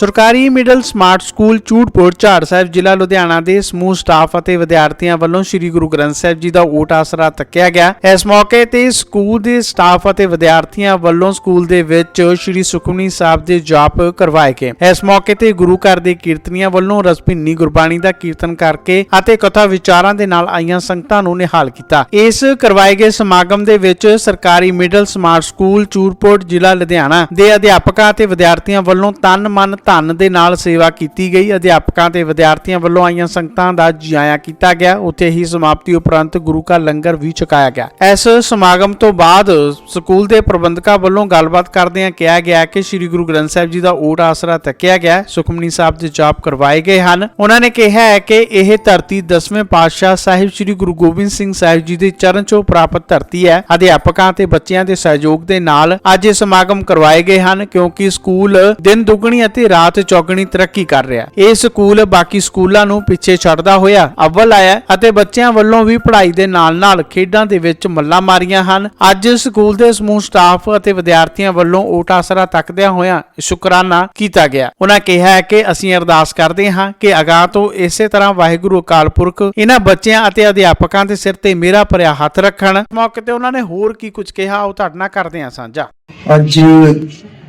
ਸਰਕਾਰੀ middle smart school Churpur ਝਾੜ ਸਾਹਿਬ ਜ਼ਿਲ੍ਹਾ ਲੁਧਿਆਣਾ ਦੇ ਸਮੂਹ ਸਟਾਫ ਅਤੇ ਵਿਦਿਆਰਥੀਆਂ ਵੱਲੋਂ ਸ੍ਰੀ ਗੁਰੂ ਗ੍ਰੰਥ ਸਾਹਿਬ ਜੀ ਦਾ ਓਟ ਆਸਰਾ ਤੱਕਿਆ ਗਿਆ। ਇਸ ਮੌਕੇ ਤੇ ਸਕੂਲ ਦੇ ਸਟਾਫ ਅਤੇ ਵਿਦਿਆਰਥੀਆਂ ਵੱਲੋਂ ਸਕੂਲ ਦੇ ਵਿੱਚ ਸ੍ਰੀ ਸੁਖਮਨੀ ਸਾਹਿਬ ਦੇ ਜਾਪ ਕਰਵਾਏ ਗਏ। ਇਸ ਮੌਕੇ ਤੇ ਗੁਰੂ ਘਰ ਦੇ ਕੀਰਤਨੀਆਂ ਵੱਲੋਂ ਰਸਭਿੰਨੀ ਗੁਰਬਾਣੀ ਦਾ ਕੀਰਤਨ ਕਰਕੇ ਅਤੇ ਕਥਾ ਵਿਚਾਰਾਂ ਦੇ ਨਾਲ ਆਈਆਂ ਸੰਗਤਾਂ ਨੂੰ ਨਿਹਾਲ ਕੀਤਾ। ਇਸ ਕਰਵਾਏ ਗਏ ਸਮਾਗਮ ਦੇ ਵਿੱਚ ਸਰਕਾਰੀ ਮਿਡਲ ਸਮਾਰਟ ਸਕੂਲ ਚੂਰਪੁਰ ਜ਼ਿਲ੍ਹਾ ਲੁਧਿਆਣਾ ਦੇ ਅਧਿਆਪਕਾਂ ਅਤੇ ਵਿਦਿਆਰਥੀਆਂ ਵੱਲੋਂ ਤਨ ਮਨ ਧਨ ਦੇ ਨਾਲ ਸੇਵਾ ਕੀਤੀ ਗਈ। ਅਧਿਆਪਕਾਂ ਤੇ ਵਿਦਿਆਰਥੀਆਂ ਵੱਲੋਂ ਆਈਆਂ ਸੰਗਤਾਂ ਦਾ ਜੀ ਕੀਤਾ ਗਿਆ। ਉੱਥੇ ਹੀ ਸਮਾਪਤੀ ਉਪਰੰਤ ਗੁਰੂ ਕਾ ਲੰਗਰ ਵੀ ਛਕਾਇਆ ਗਿਆ। ਇਸ ਸਮਾਗਮ ਤੋਂ ਬਾਅਦ ਸਕੂਲ ਦੇ ਪ੍ਰਬੰਧਕਾਂ ਵੱਲੋਂ ਗੱਲਬਾਤ ਕਰਦਿਆਂ ਕਿਹਾ ਗਿਆ ਕਿ ਸ੍ਰੀ ਗੁਰੂ ਗ੍ਰੰਥ ਸਾਹਿਬ ਜੀ ਦਾ ਓਟ ਆਸਰਾ ਤੱਕਿਆ ਗਿਆ। ਸੁਖਮਨੀ ਸਾਹਿਬ ਦੇ ਜਾਪ ਕਰਵਾਏ ਗਏ ਹਨ। ਉਹਨਾਂ ਨੇ ਕਿਹਾ ਹੈ ਕਿ ਇਹ ਧਰਤੀ ਦਸਵੇਂ ਪਾਤਸ਼ਾਹ ਸਾਹਿਬ ਸ੍ਰੀ ਗੁਰੂ ਗੋਬਿੰਦ ਸਿੰਘ ਸਾਹਿਬ ਜੀ ਦੇ ਚਰਨ ਚੋਂ ਪ੍ਰਾਪਤ ਧਰਤੀ ਹੈ। ਅਧਿਆਪਕਾਂ ਤੇ ਬੱਚਿਆਂ ਦੇ ਸਹਿਯੋਗ ਦੇ ਨਾਲ ਅੱਜ ਇਹ ਸਮਾਗਮ ਕਰਵਾਏ ਗਏ ਹਨ ਕਿਉਂਕਿ ਸਕੂਲ ਦਿਨ ਦੁੱਗਣੀ ਅਤੇ ਰਾਤ ਚੌਗਣੀ ਤਰੱਕੀ ਕਰ ਰਿਹਾ। ਇਹ ਸਕੂਲ ਬਾਕੀ ਸਕੂਲਾਂ ਨੂੰ ਪਿੱਛੇ ਛੱਡਦਾ ਹੋਇਆ ਅਵਲ ਆਇਆ ਅਤੇ ਬੱਚਿਆਂ ਵੱਲੋਂ ਵੀ ਪੜ੍ਹਾਈ ਦੇ ਨਾਲ-ਨਾਲ ਖੇਡਾਂ ਦੇ ਵਿੱਚ ਮੱਲਾਂ ਮਾਰੀਆਂ ਹਨ। ਅੱਜ ਸਕੂਲ ਦੇ ਸਮੂਹ ਸਟਾਫ ਅਤੇ ਵਿਦਿਆਰਥੀਆਂ ਵੱਲੋਂ ਓਟ ਆਸਰਾ ਤੱਕਦਿਆਂ ਹੋਇਆਂ ਸ਼ੁਕਰਾਨਾ ਕੀਤਾ ਗਿਆ। ਉਹਨਾਂ ਕਿਹਾ ਹੈ ਕਿ ਅਸੀਂ ਅਰਦਾਸ ਕਰਦੇ ਹਾਂ ਕਿ ਅਗਾਹ ਤੋਂ ਇਸੇ ਤਰ੍ਹਾਂ ਵਾਹਿਗੁਰੂ ਅਕਾਲ ਪੁਰਖ ਇਹਨਾਂ ਬੱਚਿਆਂ ਅਤੇ ਅਧਿਆਪਕਾਂ ਦੇ ਸਿਰ ਤੇ ਮੇਰਾ ਭਰਿਆ ਹੱਥ ਰੱਖਣ। ਮੌਕੇ ਤੇ ਉਹਨਾਂ ਨੇ ਹੋਰ ਕੀ ਕੁਝ ਕਿਹਾ, ਉਹ ਤੁਹਾਡੇ ਨਾਲ ਕਰਦੇ ਆ ਸਾਂਝਾ। ਅੱਜ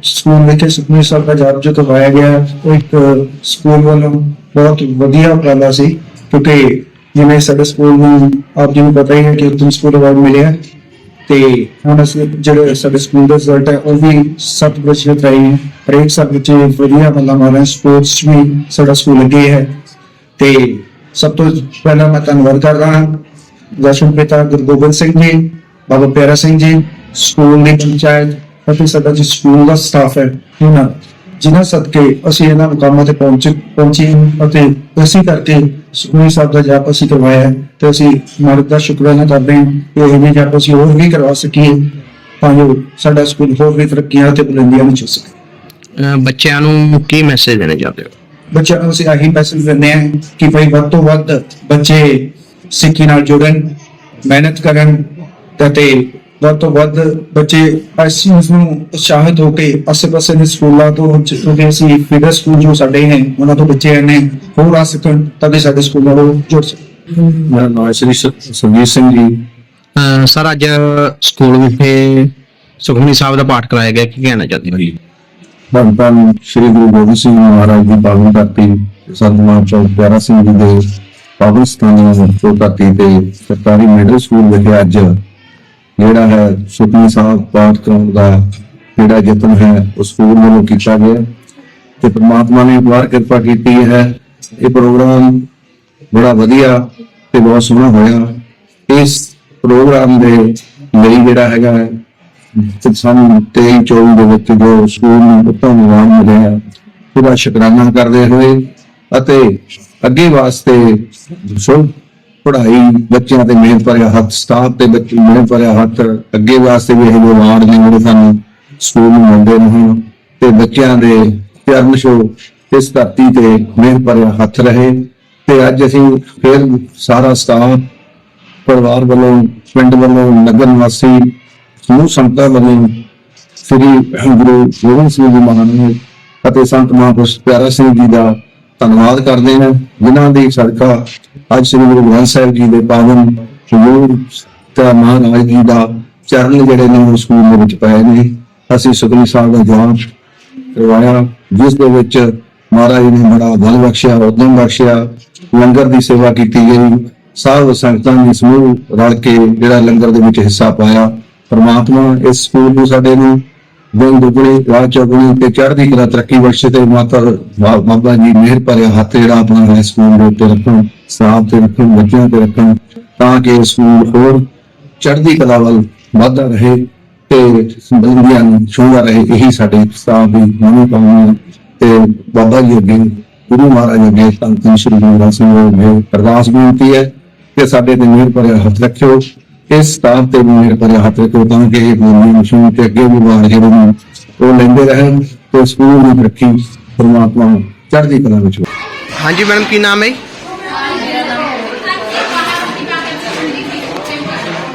ਸਕੂਲ ਵਿੱਚ ਸੁਖਮਨੀ ਸਾਹਿਬ ਦਾ ਜਾਪ ਜੋ ਕਰਵਾਇਆ ਗਿਆ, ਉਹ ਇੱਕ ਸਕੂਲ ਵੱਲੋਂ ਬਹੁਤ ਵਧੀਆ ਉਪਰਾਲਾ ਸੀ, ਕਿਉਂਕਿ ਜਿਵੇਂ ਸਾਡੇ ਸਕੂਲ ਨੂੰ ਆਪ ਜੀ ਨੂੰ ਪਤਾ ਹੀ ਹੈ ਕਿ ਉਤਮ ਸਕੂਲ ਅਵਾਰਡ ਮਿਲਿਆ ਤੇ ਹੁਣ ਅਸੀਂ ਜਿਹੜੇ ਸਾਡੇ ਸਕੂਲ ਦਾ ਰਿਜ਼ਲਟ ਹੈ, ਉਹ ਵੀ ਸੱਤ ਪ੍ਰਤੀਸ਼ਤ ਰਹੀ ਹੈ। ਹਰੇਕ ਸਭ ਵਿੱਚ ਵਧੀਆ ਮਤਲਬ ਮਾਰੇ ਸਪੋਰਟਸ ਵੀ ਸਾਡਾ ਸਕੂਲ ਅੱਗੇ ਹੈ ਤੇ ਸਭ ਤੋਂ ਪਹਿਲਾਂ ਮੈਂ ਧੰਨਵਾਦ ਕਰਦਾ ਹਾਂ, ਦਰਸ਼ਨ ਪਿਤਾ ਗੁਰੂ ਗੋਬਿੰਦ ਸਿੰਘ ਜੀ, ਬਾਬਾ ਪਿਆਰਾ ਸਿੰਘ ਜੀ, ਸਕੂਲ ਦੀ ਪੰਚਾਇਤ ਅਤੇ ਸਾਡਾ ਜੋ ਸਕੂਲ ਦਾ ਸਟਾਫ ਹੈ ਇਹਨਾਂ ਜਿਨ੍ਹਾਂ ਸਦਕੇ ਅਸੀਂ ਇਹਨਾਂ ਮੁਕਾਮਾਂ ਤੇ ਪਹੁੰਚ ਪਹੁੰਚੇ ਅਤੇ ਅਸੀਂ ਕਰਕੇ ਸੁਖਮਨੀ ਸਾਹਿਬ ਦਾ ਜਾਪ ਅਸੀਂ ਕਰਵਾਇਆ ਤੇ ਅਸੀਂ ਮਾਲਕ ਦਾ ਸ਼ੁਕਰਾਨਾ ਕਰਦੇ ਹਾਂ ਕਿ ਇਹ ਜਿਹੇ ਜਾਪ ਅਸੀਂ ਹੋਰ ਵੀ ਕਰਵਾ ਸਕੀਏ ਤਾਂ ਜੋ ਸਾਡਾ ਸਕੂਲ ਹੋਰ ਵੀ ਤਰੱਕੀਆਂ ਤੇ ਬੁਲੰਦੀਆਂ ਨੂੰ ਛੂ ਸਕੇ। ਬੱਚਿਆਂ ਨੂੰ ਕੀ ਮੈਸੇਜ ਦੇਣਾ ਚਾਹੁੰਦੇ ਹੋ? ਬੱਚਿਆਂ ਨੂੰ ਅਸੀਂ ਆਹੀ ਮੈਸੇਜ ਦਿੰਦੇ ਹਾਂ ਕਿ ਭਾਈ ਵੱਧ ਤੋਂ ਵੱਧ ਬੱਚੇ ਸਿੱਖੀ ਨਾਲ ਜੁੜਨ ਮਿਹਨਤ ਕਰਨ ਤੇ ਵੱਧ ਤੋਂ ਵੱਧ ਬੱਚੇ ਚੀਜ਼ ਨੂੰ ਉਤਸ਼ਾਹਿਤ ਹੋ ਕੇ ਆਸੇ-ਪਾਸੇ ਦੇ ਸਕੂਲਾਂ ਤੋਂ ਜਿੱਥੋਂ ਕਿ ਅਸੀਂ ਫਿਗਰ ਸਕੂਲ ਜੋ ਸਾਡੇ ਹੈ ਉਹਨਾਂ ਤੋਂ ਬੱਚੇ ਆਏ ਨੇ ਹੋਰ ਆ ਸਕਣ ਤਾਂ ਕਿ ਸਾਡੇ ਸਕੂਲ ਉਹ ਜੁੜ ਸਕਣ ਮੇਰਾ ਨਾਮ ਹੈ ਸ੍ਰੀ ਸਿੰਘ ਜੀ। ਸਰ ਅੱਜ ਸਕੂਲ ਵਿਖੇ ਸੁਖਮਨੀ ਸਾਹਿਬ ਦਾ ਪਾਠ ਕਰਾਇਆ ਗਿਆ ਕੀ ਕਹਿਣਾ ਚਾਹੁੰਦੇ ਹੋ? ਜੀ ਧੰਨ ਧੰਨ ਸ੍ਰੀ ਗੁਰੂ ਗੋਬਿੰਦ ਸਿੰਘ ਮਹਾਰਾਜ ਦੀ ਪਾਵਨ ਧਰਤੀ ਸੰਤ ਮਾਚੋ ਪਿਆਰਾ ਸਿੰਘ ਜੀ ਦੇ ਪਾਵਨ ਸਥਾਨਾਂ ਧਰਤੀ ਤੇ ਸਰਕਾਰੀ ਮਿਡਲ ਸਕੂਲ ਵਿਖੇ ਅੱਜ ਜਿਹੜਾ ਹੈ ਸੁਖਮਨੀ ਸਾਹਿਬ ਪਾਠ ਕਰਾਉਣ ਦਾ ਜਿਹੜਾ ਯਤਨ ਹੈ ਉਹ ਸਕੂਲ ਵੱਲੋਂ ਕੀਤਾ ਗਿਆ। ਤੇ ਪ੍ਰਮਾਤਮਾ ਨੇ ਬਾਰ ਕਿਰਪਾ ਕੀਤੀ ਹੈ। ਇਹ ਪ੍ਰੋਗਰਾਮ ਬੜਾ ਵਧੀਆ ਤੇ ਬਹੁਤ ਸੋਹਣਾ ਹੋਇਆ। ਇਸ ਪ੍ਰੋਗਰਾਮ ਦੇ ਲਈ ਜਿਹੜਾ ਹੈਗਾ ਹੈ ਤੇ ਸਾਨੂੰ 23 24 ਦੇ ਵਿੱਚ ਜੋ ਸਕੂਲ ਨੂੰ ਉੱਤਮ ਨਿਵਾਨ ਮਿਲਿਆ, ਉਹਦਾ ਸ਼ੁਕਰਾਨਾ ਕਰਦੇ ਹੋਏ ਅਤੇ ਅੱਗੇ ਵਾਸਤੇ ਸੋ ਪੜ੍ਹਾਈ, ਬੱਚਿਆਂ ਤੇ ਮਿਹਨਤ ਭਰਿਆ ਹੱਥ, ਸਟਾਫ ਤੇ ਬੱਚੇ ਮਿਹਨਤ ਭਰਿਆ ਹੱਥ, ਅੱਗੇ ਵਾਸਤੇ ਵੀ ਇਹ ਜੋ ਅਵਾਰਡ ਨੇ ਜਿਹੜੇ ਸਾਨੂੰ ਸਕੂਲ ਨੂੰ ਮਿਲਦੇ ਰਹਿਣ ਤੇ ਬੱਚਿਆਂ ਦੇ ਚਰਨ ਛੋ ਇਸ ਧਰਤੀ ਤੇ ਮਿਹਨਤ ਭਰਿਆ ਹੱਥ ਰਹੇ। ਤੇ ਅੱਜ ਅਸੀਂ ਫਿਰ ਸਾਰਾ ਸਟਾਫ, ਪਰਿਵਾਰ ਵੱਲੋਂ, ਪਿੰਡ ਵੱਲੋਂ, ਨਗਰ ਨਿਵਾਸੀ, ਸਮੂਹ ਸੰਗਤਾਂ ਵੱਲੋਂ ਸ੍ਰੀ ਗੁਰੂ ਗੋਬਿੰਦ ਸਿੰਘ ਜੀ ਮਹਾਰਾਜ ਅਤੇ ਸੰਤ ਮਹਾਂਪੁਰਸ਼ ਪਿਆਰਾ ਸਿੰਘ ਜੀ ਦਾ ਧੰਨਵਾਦ ਕਰਦੇ ਹਾਂ। ਜਿਨ੍ਹਾਂ ਦੀ ਸਦਕਾ ਅੱਜ ਸ੍ਰੀ ਗੁਰੂ ਗ੍ਰੰਥ ਸਾਹਿਬ ਜੀ ਦੇ ਪਾਵਨ ਹਜ਼ੂਰ ਤੇ ਮਹਾਰਾਜ ਜੀ ਦਾ ਚਰਨ ਜਿਹੜੇ ਨੇ ਉਹ ਸਕੂਲ ਦੇ ਵਿੱਚ ਪਏ ਨੇ। ਅਸੀਂ ਸੁਖਨੀ ਸਾਹਿਬ ਦਾ ਜਾਪ ਕਰਵਾਇਆ, ਜਿਸ ਦੇ ਵਿੱਚ ਮਹਾਰਾਜ ਨੇ ਬੜਾ ਬਲ ਬਖਸ਼ਿਆ, ਉਦਮ ਬਖਸ਼ਿਆ, ਲੰਗਰ ਦੀ ਸੇਵਾ ਕੀਤੀ ਗਈ। ਸਾਧ ਸੰਗਤਾਂ ਨੇ ਸਮੂਹ ਰਲ ਕੇ ਜਿਹੜਾ ਲੰਗਰ ਦੇ ਵਿੱਚ ਹਿੱਸਾ ਪਾਇਆ। ਪਰਮਾਤਮਾ ਇਸ ਸਕੂਲ ਨੂੰ ਸਾਡੇ ਨੂੰ ਦਿਨ ਦੁਗਣੀ ਰਾਤ ਚੌਗੁਣੀ ਤੇ ਚੜ੍ਹਦੀ ਕਲਾ ਤਰੱਕੀ ਬਖਸ਼ੇ ਤੇ ਮਾਤਾ ਬਾਬਾ ਜੀ ਮਿਹਰ ਭਰਿਆ ਹੱਥ ਜਿਹੜਾ ਆਪਣਾ ਹੈ ਸਕੂਲ ਦੇ ਉੱਤੇ ਰੱਖਣ, ਸਟਾਫ ਤੇ ਰੱਖਣ, ਬੱਚਿਆਂ ਤੇ ਰੱਖਣ, ਤਾਂ ਕਿ ਸਕੂਲ ਹੋਰ ਚੜ੍ਹਦੀ ਕਲਾ ਵੱਲ ਵਧਦਾ ਰਹੇ ਤੇ ਬਲੰਦੀਆਂ ਨੂੰ ਛੂਹਦਾ ਰਹੇ। ਇਹੀ ਸਾਡੇ ਸਟਾਫ ਦੀ ਮਨੋਕਾਮਨਾ ਤੇ ਬਾਬਾ ਜੀ ਅੱਗੇ, ਗੁਰੂ ਮਹਾਰਾਜ ਅੱਗੇ ਤਾਂ ਸ਼੍ਰੀ ਗੁਰੂ ਗ੍ਰੰਥ ਸਾਹਿਬ ਅੱਗੇ ਅਰਦਾਸ ਬੇਨਤੀ ਹੈ ਕਿ ਸਾਡੇ ਤੇ ਮਿਹਰ ਭਰਿਆ ਹੱਥ ਰੱਖਿਓ। ਇਸ ਸਟਾਫ ਤੇ ਮਿਹਰ ਭਰਿਆ ਹੱਥ ਰੱਖਿਓ ਤਾਂ ਕਿ ਇਹ ਗੁਰੂ ਮਸ਼ਹੂਰ ਤੇ ਅੱਗੇ ਵੀ ਵਾਰ ਨੇ ਉਹ ਲੈਂਦੇ ਰਹਿਣ ਤੇ ਸਕੂਲ ਦੀ ਰੱਖੀ ਪਰਮਾਤਮਾ ਚੜ੍ਹਦੀ ਕਲਾ ਵਿੱਚ ਰੱਖੇ। ਹਾਂਜੀ ਮੈਡਮ ਕੀ ਨਾਮ ਹੈ ਜੀ?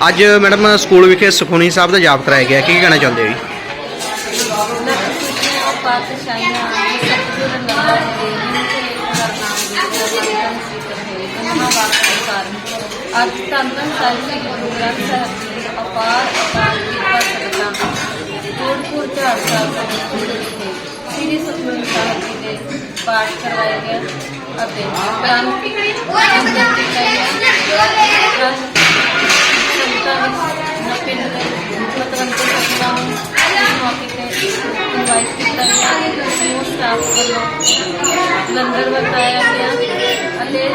ਅੱਜ ਮੈਡਮ ਸਕੂਲ ਵਿਖੇ ਸੁਖਮਨੀ ਸਾਹਿਬ ਦਾ ਜਾਪ ਕਰਾਇਆ ਗਿਆ ਕੀ ਕਹਿਣਾ ਚਾਹੁੰਦੇ ਹੋ ਜੀ ਅੱਜ ਧੰਨ ਧੰਨ ਸਾਹਿਬ ਸ੍ਰੀ ਗੁਰੂ ਗ੍ਰੰਥ ਸਾਹਿਬ ਜੀ ਦੀ ਅਪਾਰ ਅਪਾਰ ਕਿਰਪਾ ਸਦਕਾ ਜੋਧਪੁਰ ਝਾੜ ਸਾਹਿਬ ਦੇ ਸਕੂਲ ਵਿਖੇ ਸ੍ਰੀ ਸੁਖਮਨੀ ਸਾਹਿਬ ਜੀ ਦੇ ਪਾਠ ਕਰਵਾਏ ਗਏ ਅਤੇ ਗ੍ਰੰਥ ਅੰਦਰ ਕੀਤਾ ਗਿਆ ਸੰਤਾਂ ਵਿੱਚ ਪਿੰਡ ਦੇ ਮਤਵੰਤੇ ਸਤਿਆਂ ਨੂੰ ਇਸ ਮੌਕੇ ਤੇ ਇਨਵਾਈਟ ਕੀਤਾ ਗਿਆ ਸਮੂਹ ਸਟਾਫ ਵੱਲੋਂ ਲੰਗਰ ਵਰਤਾਇਆ ਗਿਆ ਅਤੇ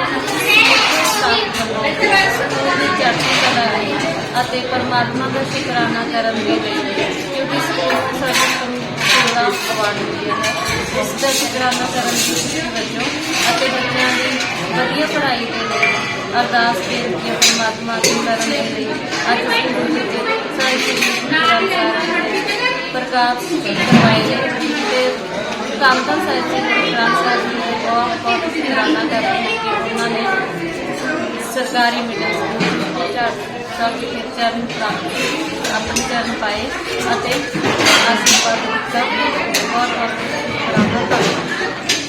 ਸਟਾਫ ਸਕੂਲ ਦੀ ਚਰਚਾ ਕਲਾ ਲਈ ਅਤੇ ਪਰਮਾਤਮਾ ਦਾ ਸ਼ੁਕਰਾਨਾ ਕਰਨ ਦੇ ਲਈ ਕਿਉਂਕਿ ਸਕੂਲ ਨੂੰ ਸਾਡੇ ਪੂਰਾ ਅਵਾਰਡ ਮਿਲਿਆ ਹੈ। ਇਸ ਦਾ ਸ਼ੁਕਰਾਨਾ ਕਰਨ ਦੀ ਖੁਸ਼ੀ ਵਜੋਂ ਅਤੇ ਬੱਚਿਆਂ ਦੀ ਵਧੀਆ ਪੜ੍ਹਾਈ ਦੇ ਲਈ ਅਰਦਾਸ ਬੇਨਤੀ ਹੈ ਪਰਮਾਤਮਾ ਦੀ ਕਰਨ ਦੇ ਲਈ ਅੱਜ ਸਕੂਲ ਵਿੱਚ ਸਾਰੇ ਸ੍ਰੀ ਪ੍ਰਕਾਸ਼ ਕਰਵਾਏ ਗਏ ਤੇ ਕਾਮਤਾ ਸਾਹਿਬ ਜੀ ਗੁਰੂ ਗ੍ਰੰਥ ਬਹੁਤ ਬਹੁਤ ਸ਼ੁਕਰਾਨਾ ਕਰਦੇ ਹਾਂ ਕਿ ਉਹਨਾਂ ਨੇ ਸਰਕਾਰੀ ਮਿਡਲ ਸਕੂਲ ਚਰਨ ਵਿਖੇ ਚਰਨ ਪ੍ਰਾਪਤ ਆਪਣੇ ਚਰਨ ਪਾਏ ਅਤੇ ਆਸ਼ੀਰਵਾਦ ਦਿੱਤਾ ਬਹੁਤ ਬਹੁਤ ਸਰਾਹਨਾ ਧੰਨਵਾਦ